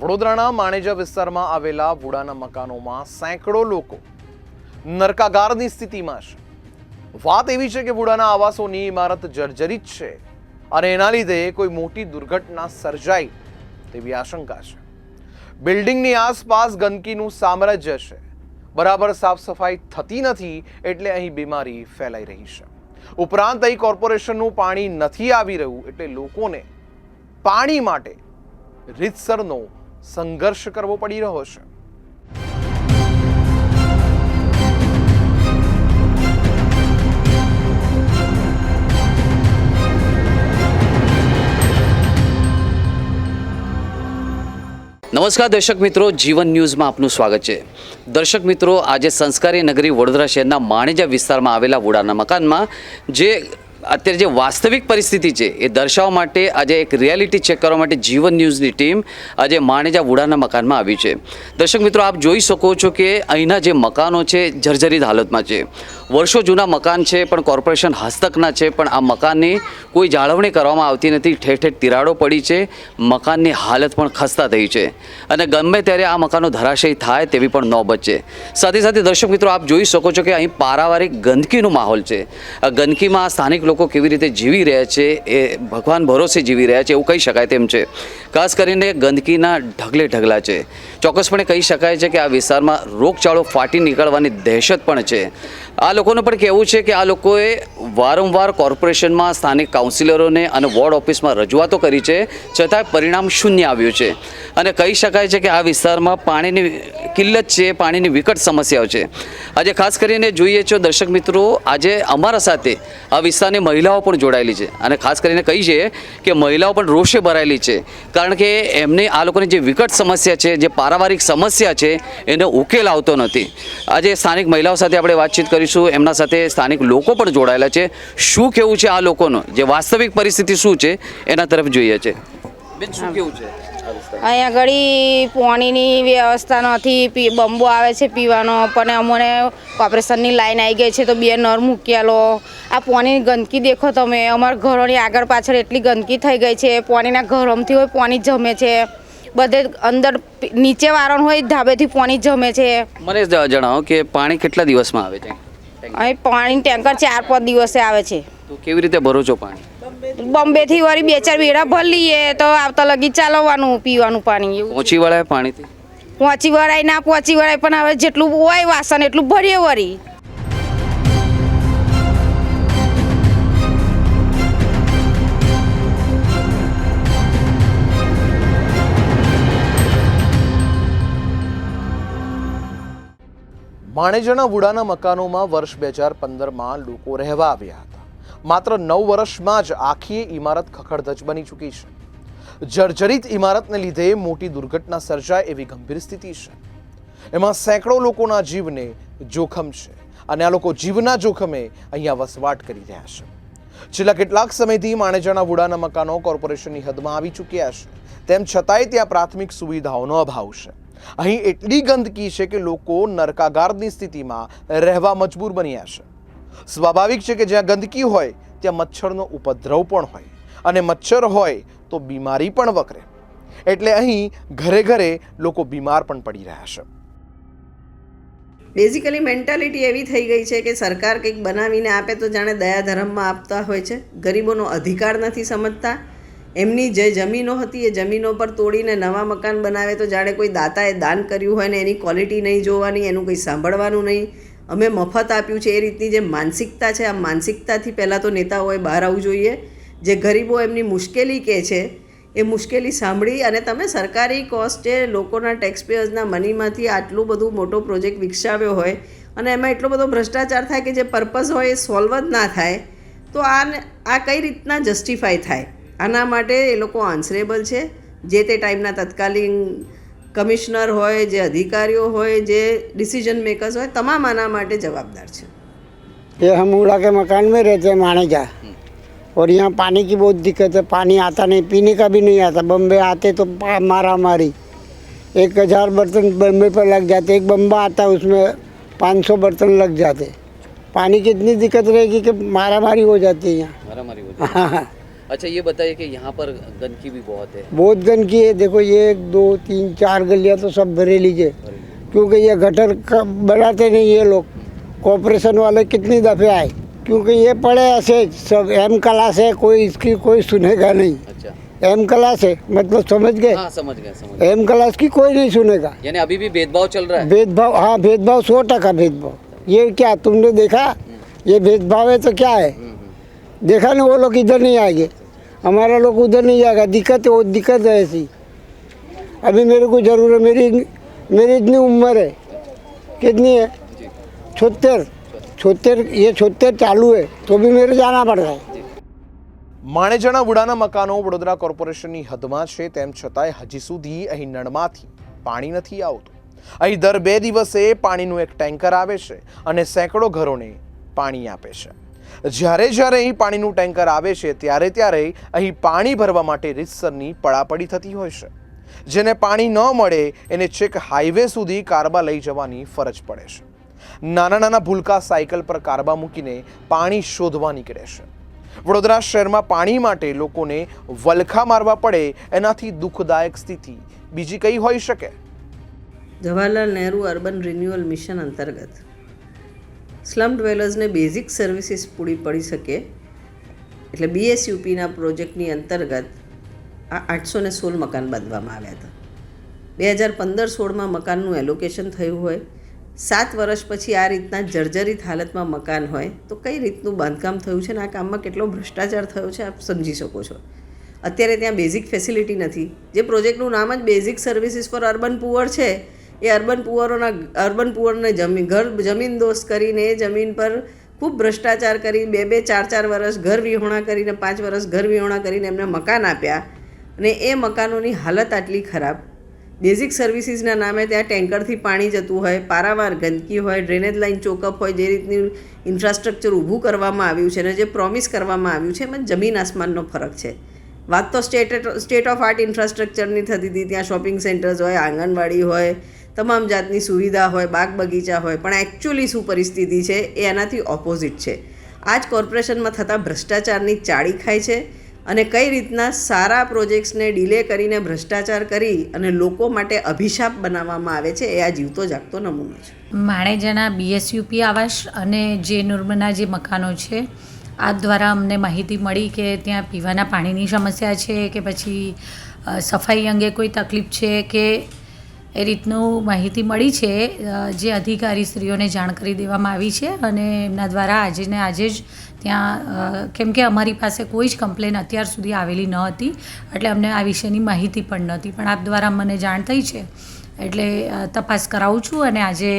વડોદરાના માણેજા વિસ્તારમાં આવેલા વુડાના મકાનોમાં સેંકડો લોકો નરકાગારની સ્થિતિમાં છે. વાત એવી છે કે વુડાના આવાસોની ઇમારત જર્જરિત છે અને એના લીધે કોઈ મોટી દુર્ઘટના સર્જાય તેવી આશંકા છે. બિલ્ડિંગની આસપાસ ગંદકીનું સામ્રાજ્ય છે. બરાબર સાફ સફાઈ થતી નથી એટલે અહીં બીમારી ફેલાઈ રહી છે. ઉપરાંત અહીં કોર્પોરેશનનું પાણી નથી આવી રહ્યું એટલે લોકોને પાણી માટે રીતસરનો સંઘર્ષ કરવો પડી રહ્યો છે. નમસ્કાર દર્શક મિત્રો, જીવન ન્યૂઝમાં આપનું સ્વાગત છે. દર્શક મિત્રો, આજે સંસ્કારી નગરી વડોદરા શહેરના માણેજા વિસ્તારમાં આવેલા વુડાના મકાનમાં જે અત્યારે જે વાસ્તવિક પરિસ્થિતિ છે, એ દર્શાવવા માટે આજે એક રિયાલિટી ચેક કરવા માટે જીવન ન્યૂઝની ટીમ આજે માણેજા વુડાના મકાનમાં આવી છે. દર્શક મિત્રો, આપ જોઈ શકો છો કે અહીંના જે મકાનો છે, જર્જરિત હાલતમાં છે. વર્ષો જૂના મકાન છે, પણ કોર્પોરેશન હસ્તકના છે, પણ આ મકાનની કોઈ જાળવણી કરવામાં આવતી નથી. ઠેર ઠેર તિરાડો પડી છે, મકાનની હાલત પણ ખસ્તા થઈ છે. અને ગમે ત્યારે આ મકાનો ધરાશયી થાય તેવી પણ નોબત છે. સાથે સાથે દર્શક મિત્રો, આપ જોઈ શકો છો કે અહીં પારાવારિક ગંદકીનો માહોલ છે. આ ગંદકીમાં સ્થાનિક લોકો કેવી રીતે જીવી રહ્યા છે, એ ભગવાન ભરોસે જીવી રહ્યા છે, એવું કહી શકાય તેમ છે. ખાસ કરીને ગંદકીના ઢગલે ઢગલા છે. ચોક્કસપણે કહી શકાય છે કે આ વિસ્તારમાં રોગચાળો ફાટી નીકળવાની દહેશત પણ છે. આ લોકોનું પણ કહેવું છે કે આ લોકોએ વારંવાર કોર્પોરેશનમાં સ્થાનિક કાઉન્સિલરોને અને વોર્ડ ઓફિસમાં રજૂઆતો કરી છે છતાં પરિણામ શૂન્ય આવ્યું છે. અને કહી શકાય છે કે આ વિસ્તારમાં પાણીની કિલ્લત છે, પાણીની વિકટ સમસ્યાઓ છે. આજે ખાસ કરીને જોઈએ છો દર્શક મિત્રો, આજે અમારા સાથે આ વિસ્તારની મહિલાઓ પણ જોડાયેલી છે. અને ખાસ કરીને કહી છે કે મહિલાઓ પણ રોષે ભરાયેલી છે. કારણ કે એમને આ લોકોની જે વિકટ સમસ્યા છે, જે પારિવારિક સમસ્યા છે, એનો ઉકેલ આવતો નથી. આજે સ્થાનિક મહિલાઓ સાથે આપણે વાતચીત કરીશું. એમના સાથે સ્થાનિક લોકો પણ જોડાયેલા છે. શું કેવું છે આ લોકોનું? જે વાસ્તવિક પરિસ્થિતિ શું છે? એના તરફ જોઈએ છે. બેન, શું કેવું છે? અહીંયા આગળ પાણીની વ્યવસ્થા નથી બંબો આવે છે પીવાનો પણ અમને કોર્પોરેશનની લાઈન આવી ગઈ છે તો બે નળ મૂક્યાલો આ પાણીની ગંદકી દેખો તમે અમારા ઘરોની આગળ પાછળ એટલી ગંદકી થઈ ગઈ છે પાણીના ગરમથી હોય પાણી જમે છે. બધે અંદર નીચે વારણ હોય ધાબેથી પાણી જમે છે. મને જણાવો કે પાણી કેટલા દિવસમાં આવે છે અહીં પાણી ટેન્કર ચાર પાંચ દિવસે આવે છે. તો કેવી રીતે ભરો છો પાણી? બોમ્બેથી વળી બે ચાર બેડા ભરી લઈએ તો આવતા લગી ચાલવાનું પીવાનું પાણી એવું. પહોંચી વળાય પાણીથી? પહોંચી વળાય ના પહોંચી વળાય પણ હવે જેટલું હોય વાસણ એટલું ભરીએ વળી. માણેજાના વુડાના મકાનોમાં વર્ષ બે હજાર પંદરમાં લોકો રહેવા આવ્યા હતા. માત્ર નવ વર્ષમાં જ આખી ઇમારત ખખડધજ બની ચૂકી છે. જર્જરિત ઇમારતને લીધે મોટી દુર્ઘટના સર્જાય એવી ગંભીર સ્થિતિ છે. એમાં સેંકડો લોકોના જીવને જોખમ છે અને આ લોકો જીવના જોખમે અહીંયા વસવાટ કરી રહ્યા છે. છેલ્લા કેટલાક સમયથી માણેજાના વુડાના મકાનો કોર્પોરેશનની હદમાં આવી ચૂક્યા છે. તેમ છતાંય ત્યાં પ્રાથમિક સુવિધાઓનો અભાવ છે. અહીં એટલી ગંદકી છે કે લોકો નરકાગારની સ્થિતિમાં રહેવા મજબૂર બન્યા છે. સ્વાભાવિક છે કે જ્યાં ગંદકી હોય, ત્યાં મચ્છરનો ઉપદ્રવ પણ હોય. અને મચ્છર હોય તો બીમારી પણ વકરે. એટલે અહીં ઘરે ઘરે લોકો બીમાર પણ પડી રહ્યા છે. બેઝિકલી મેન્ટાલિટી એવી થઈ ગઈ છે કે સરકાર કંઈક બનાવીને આપે તો જાણે દયા ધર્મમાં આપતા હોય છે. ગરીબોનો અધિકાર નથી સમજતા. એમની જે જમીનો હતી એ જમીનો પર તોડીને નવા મકાન બનાવે તો જાણે કોઈ દાતાએ દાન કર્યું હોય ને એની ક્વોલિટી નહીં જોવાની, એનું કંઈ સાંભળવાનું નહીં. અમે મફત આપ્યું છે એ રીતની જે માનસિકતા છે, આ માનસિકતાથી પહેલાં તો નેતાઓએ બહાર આવવું જોઈએ. જે ગરીબો એમની મુશ્કેલી કહે છે, એ મુશ્કેલી સાંભળી અને તમે સરકારી કોસ્ટે લોકોના ટેક્સપેયર્સના મનીમાંથી આટલું બધું મોટો પ્રોજેક્ટ વિકસાવ્યો હોય અને એમાં એટલો બધો ભ્રષ્ટાચાર થાય કે જે પર્પઝ હોય એ સોલ્વ જ ના થાય, તો આ આ કઈ રીતના જસ્ટિફાય થાય? આના માટે એ લોકો આન્સરેબલ છે. જે તે ટાઈમના તત્કાલીન કમિશનર હોય જે અધિકારીઓ હોય જે ડિસિઝન મેકર્સ હોય તમામ આના માટે जवाबदार છે ये हम उड़ा के मकान में रहते हैं मानेजा और यहाँ पानी की बहुत दिक्कत है पानी आता नहीं पीने का भी नहीं आता बम्बे आते तो पा- मारा मारी एक हज़ार बर्तन बम्बे पर लग जाते एक बम्बा आता है उसमें पाँच सौ बर्तन लग जाते पानी की इतनी दिक्कत रहेगी कि मारा मारी हो जाती है यहाँ મારામારી हाँ हाँ अच्छा ये बताइए कि यहाँ पर गंदगी भी बहुत है। बहुत गंदगी है। देखो ये एक दो तीन चार गलियाँ तो सब भरे लीजिए क्योंकि ये गटर बनाते नहीं ये लोग। कॉरपोरेशन वाले कितनी दफ़े आए। क्योंकि ये पड़े ऐसे सब एम क्लास है कोई इसकी कोई सुनेगा नहीं। अच्छा। एम क्लास है मतलब समझ गए? हाँ समझ गए समझ गए। एम क्लास की कोई नहीं सुनेगा। यानी अभी भी भेदभाव चल रहा है? भेदभाव हाँ भेदभाव सौ टका भेदभाव। ये क्या तुमने देखा? ये भेदभाव है तो क्या है? देखा ना वो लोग इधर नहीं आएंगे हमारा लोग उधर नहीं जाएगा दिक्कत है वो दिक्कत है ऐसी अभी मेरे को जरूर है मेरी मेरी इतनी उम्र है कितनी है छोहत्तर छोहत्तर ये छोहत्तर चालू है तो भी मेरे जाना पड़ रहा है માણેજાના વુડાના મકાનો વડોદરા કોર્પોરેશનની હદમાં છે તેમ છતાંય હજી સુધી અહીં નળમાંથી પાણી નથી આવતું અહીં દર બે દિવસે પાણીનું એક ટેન્કર આવે છે અને સેંકડો ઘરોને પાણી આપે છે જ્યારે જ્યારે અહીં પાણીનું ટેન્કર આવે છે, ત્યારે ત્યારે અહીં પાણી ભરવા માટે રીતસરની પડાપડી થતી હોય છે. જેને પાણી ન મળે, એને છેક હાઈવે સુધી કારબા લઈ જવાની ફરજ પડે છે. નાના નાના ભૂલકા સાયકલ પર કારબા મૂકીને પાણી શોધવા નીકળે છે. વડોદરા શહેરમાં પાણી માટે લોકોને વલખા મારવા પડે, એનાથી દુઃખદાયક સ્થિતિ બીજી કઈ હોઈ શકે? Jawaharlal Nehru urban renewal mission અંતર્ગત. સ્લમ ડ્વેલર્સને બેઝિક સર્વિસીસ પૂરી પડી શકે, એટલે બીએસયુપીના પ્રોજેક્ટની અંતર્ગત આ આઠસો ને સોળ મકાન બાંધવામાં આવ્યા હતા. બે હજાર પંદર સોળમાં મકાનનું એલોકેશન થયું હોય, સાત વર્ષ પછી આ રીતના જર્જરિત હાલતમાં મકાન હોય, તો કઈ રીતનું બાંધકામ થયું છે અને આ કામમાં કેટલો ભ્રષ્ટાચાર થયો છે આપ સમજી શકો છો. અત્યારે ત્યાં બેઝિક ફેસિલિટી નથી. જે પ્રોજેક્ટનું નામ જ basic services for urban poor છે એ અર્બન પુઅરોના અર્બન પુઅરને જમીન ઘર, જમીન દોસ્ત કરીને એ જમીન પર ખૂબ ભ્રષ્ટાચાર કરી, બે બે, ચાર ચાર વર્ષ ઘર વિહોણા કરીને, પાંચ વર્ષ ઘર વિહોણા કરીને એમને મકાન આપ્યા. અને એ મકાનોની હાલત આટલી ખરાબ. બેઝિક સર્વિસીસના નામે ત્યાં ટેન્કરથી પાણી જતું હોય, પારાવાર ગંદકી હોય, ડ્રેનેજ લાઇન ચોકઅપ હોય, જે રીતનું ઇન્ફ્રાસ્ટ્રક્ચર ઊભું કરવામાં આવ્યું છે અને જે પ્રોમિસ કરવામાં આવ્યું છે, એમાં જમીન આસમાનનો ફરક છે. વાત તો સ્ટેટ સ્ટેટ ઓફ આર્ટ ઇન્ફ્રાસ્ટ્રક્ચરની થતી હતી, ત્યાં શોપિંગ સેન્ટર્સ હોય, આંગણવાડી હોય તમામ જાતની સુવિધા હોય બાગ બગીચા હોય, પણ એકચ્યુઅલી શું પરિસ્થિતિ છે, એ એનાથી ઓપોઝિટ છે. આ જ કોર્પોરેશનમાં થતા ભ્રષ્ટાચારની ચાળી ખાય છે અને કઈ રીતના સારા પ્રોજેક્ટ્સને ડિલે કરીને ભ્રષ્ટાચાર કરી અને લોકો માટે અભિશાપ બનાવવામાં આવે છે, એ આ જીવતો જાગતો નમૂનો છે. માણેજાના બીએસયુપી આવાસ અને જે નુર્મના જે મકાનો છે, આ દ્વારા અમને માહિતી મળી કે ત્યાં પીવાના પાણીની સમસ્યા છે, કે પછી સફાઈ અંગે કોઈ તકલીફ છે, કે એ રીતનું માહિતી મળી છે જે અધિકારી સ્ત્રીઓને જાણ કરી દેવામાં આવી છે અને એમના દ્વારા આજે ને આજે જ ત્યાં કેમ કે અમારી પાસે કોઈ જ કમ્પ્લેન અત્યાર સુધી આવેલી ન હતી, એટલે અમને આ વિશેની માહિતી પણ નહોતી. પણ આપ દ્વારા મને જાણ થઈ છે, એટલે તપાસ કરાવું છું અને આજે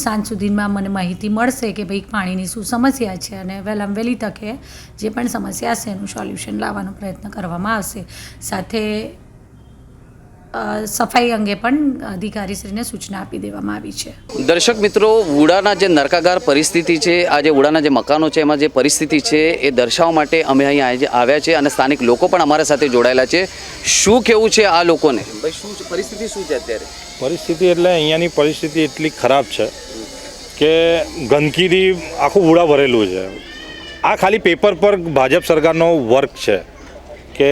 સાંજ સુધીમાં મને માહિતી મળશે કે ભાઈ પાણીની શું સમસ્યા છે અને વહેલામ વહેલી તકે જે પણ સમસ્યા છે એનું સોલ્યુશન લાવવાનો પ્રયત્ન કરવામાં આવશે. સાથે સફાઈ અંગે પણ અધિકારીશ્રીને સૂચના આપી દેવામાં આવી છે. દર્શક મિત્રો વુડાના જે નરકાગાર પરિસ્થિતિ છે આ જે વુડાના જે મકાનો છે એમાં જે પરિસ્થિતિ છે એ દર્શાવવા માટે અમે અહીં આજે આવ્યા છે અને સ્થાનિક લોકો પણ અમારા સાથે જોડાયેલા છે. શું કેવું છે આ લોકોને? ભાઈ શું પરિસ્થિતિ શું છે અત્યારે? પરિસ્થિતિ એટલે અહીંયાની પરિસ્થિતિ એટલી ખરાબ છે કે ગંદકીથી આખું ઉડા ભરેલું છે. આ ખાલી પેપર પર ભાજપ સરકારનો વર્ક છે કે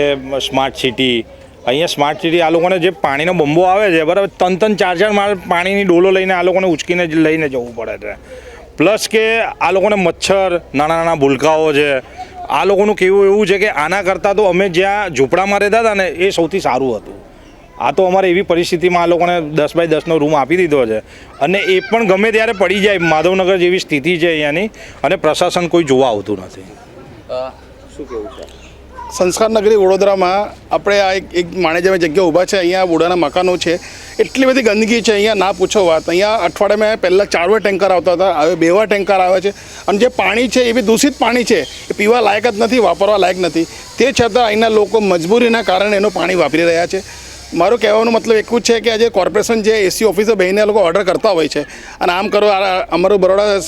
સ્માર્ટ સિટી અહીંયા સ્માર્ટ સિટી આ લોકોને જે પાણીનો બંબો આવે છે, બરાબર? ત્રણ ત્રણ ચાર ચાર માળ પાણીની ડોલો લઈને આ લોકોને ઉચકીને લઈને જવું પડે છે. પ્લસ કે આ લોકોને મચ્છર, નાના નાના ભૂલકાઓ છે. આ લોકોનું કેવું એવું છે કે આના કરતાં તો અમે જ્યાં ઝૂંપડામાં રહેતા હતા ને, એ સૌથી સારું હતું. આ તો અમારે એવી પરિસ્થિતિમાં આ લોકોને દસ બાય દસનો રૂમ આપી દીધો છે. અને એ પણ ગમે ત્યારે પડી જાય, માધવનગર જેવી સ્થિતિ છે અહીંયાની, અને પ્રશાસન કોઈ જોવા આવતું નથી. શું કેવું છે? સંસ્કાર નગરી વડોદરામાં આપણે આ એક એક માણેજામાં જગ્યા ઊભા છે, અહીંયા બુડાના મકાનો છે. એટલી બધી ગંદકી છે, અહીંયા ના પૂછો વાત. અહીંયા અઠવાડિયામાં પહેલાં ચારવા ટેન્કર આવતા હતા, હવે બેવા ટેન્કર આવે છે. અને જે પાણી છે, એ બી દૂષિત પાણી છે. એ પીવા લાયક જ નથી, વાપરવા લાયક નથી. તે છતાં અહીંના લોકો મજબૂરીના કારણે એનું પાણી વાપરી રહ્યા છે. મારું કહેવાનું મતલબ એટલું જ છે કે આજે કોર્પોરેશન જે એસી ઓફિસે બહીને લોકો ઓર્ડર કરતા હોય છે. અને આમ કરો અમારું બરોડા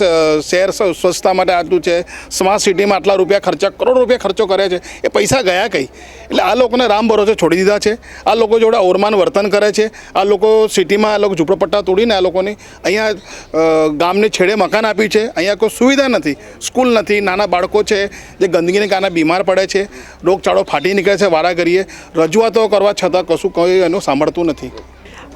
શહેર સ્વચ્છતા માટે આટલું છે. સ્માર્ટ સિટીમાં આટલા રૂપિયા ખર્ચા, કરોડ રૂપિયા ખર્ચો કરે છે. એ પૈસા ગયા કઈ? એટલે આ લોકોને રામ ભરોસે છોડી દીધા છે. આ લોકો જોડે ઓરમાન વર્તન કરે છે. આ લોકો સિટીમાં આ લોકો ઝૂંપડપટ્ટા તોડીને આ લોકોની અહીંયા ગામની છેડે મકાન આપ્યું છે. અહીંયા કોઈ સુવિધા નથી. સ્કૂલ નથી. નાના બાળકો છે. જે ગંદકીને કારણે બીમાર પડે છે. રોગચાળો ફાટી નીકળે છે વારા કરીએ રજૂઆતો કરવા છતાં કશું કોઈ એનું સાંભળતું નથી.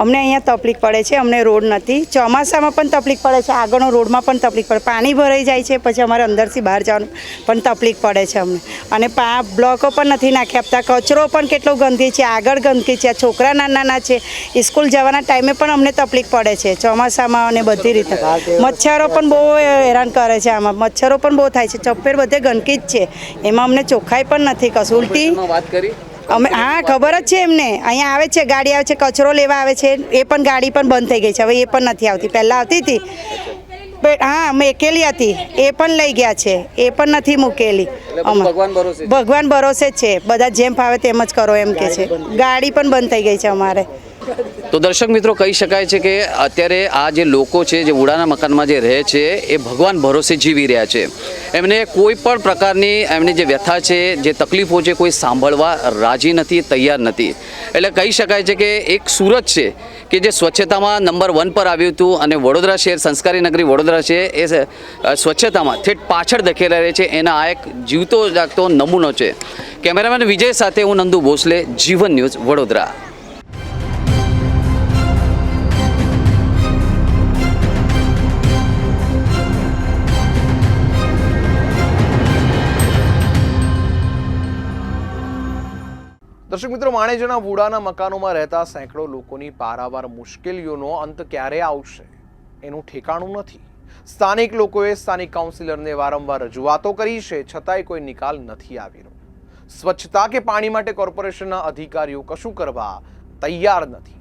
અમને અહીંયા તકલીફ પડે છે અમને રોડ નથી. ચોમાસામાં પણ તકલીફ પડે છે આગળનો રોડમાં પણ તકલીફ પડે. પાણી ભરાઈ જાય છે પછી અમારે અંદરથી બહાર જવાનું પણ તકલીફ પડે છે અમને. અને પા બ્લોકો પણ નથી નાખી આપતા કચરો પણ કેટલો ગંદકી છે આગળ ગંદકી છે છોકરા નાના નાના છે. સ્કૂલ જવાના ટાઈમે પણ અમને તકલીફ પડે છે ચોમાસામાં અને બધી રીતે. મચ્છરો પણ બહુ હેરાન કરે છે આમાં. મચ્છરો પણ બહુ થાય છે. ચપ્પેર બધે ગંદકી જ છે. એમાં અમને ચોખ્ખાઈ પણ નથી. કશું ઉલટી વાત કરી? અમે હા ખબર જ છે એમને. અહીંયા આવે છે ગાડી આવે છે કચરો લેવા આવે છે. એ પણ ગાડી પણ બંધ થઈ ગઈ છે. હવે એ પણ નથી આવતી. પહેલાં આવતી હતી. હા હા એકેલી હતી. એ પણ લઈ ગયા છે. એ પણ નથી મૂકેલી. ભગવાન ભરોસે ભગવાન ભરોસે જ છે. બધા જેમ ફાવે તેમ જ કરો એમ કે છે. ગાડી પણ બંધ થઈ ગઈ છે અમારે. તો દર્શક મિત્રો કહી શકાય છે કે અત્યારે આ જે લોકો છે, જે ઉડાના મકાનમાં જે રહે છે, એ ભગવાન ભરોસે જીવી રહ્યા છે. એમને કોઈ પણ પ્રકારની એમની જે વ્યથા છે, જે તકલીફો છે, કોઈ સાંભળવા રાજી નથી, તૈયાર નથી. એટલે કહી શકાય છે કે એક સુરત છે કે જે સ્વચ્છતામાં નંબર વન પર આવ્યું હતું અને વડોદરા શહેર, સંસ્કારી નગરી વડોદરા છે, એ સ્વચ્છતામાં ઠેઠ પાછળ ધકેલા રહે છે, એના આ એક જીવતો જાગતો નમૂનો છે. કેમેરામેન વિજય સાથે હું નંદુ ભોસલે, જીવન ન્યૂઝ વડોદરા. દર્શક મિત્રો માણેજના વુડાના મકાનોમાં રહેતા સેંકડો લોકોની પારાવાર મુશ્કેલીઓનો અંત ક્યારે આવશે એનું ઠેકાણું નથી. સ્થાનિક લોકોએ સ્થાનિક કાઉન્સિલરને વારંવાર રજૂઆતો કરી છે, છતાંય કોઈ નિકાલ નથી આવી રહ્યો સ્વચ્છતા કે પાણી માટે કોર્પોરેશનના અધિકારીઓ કશું કરવા તૈયાર નથી.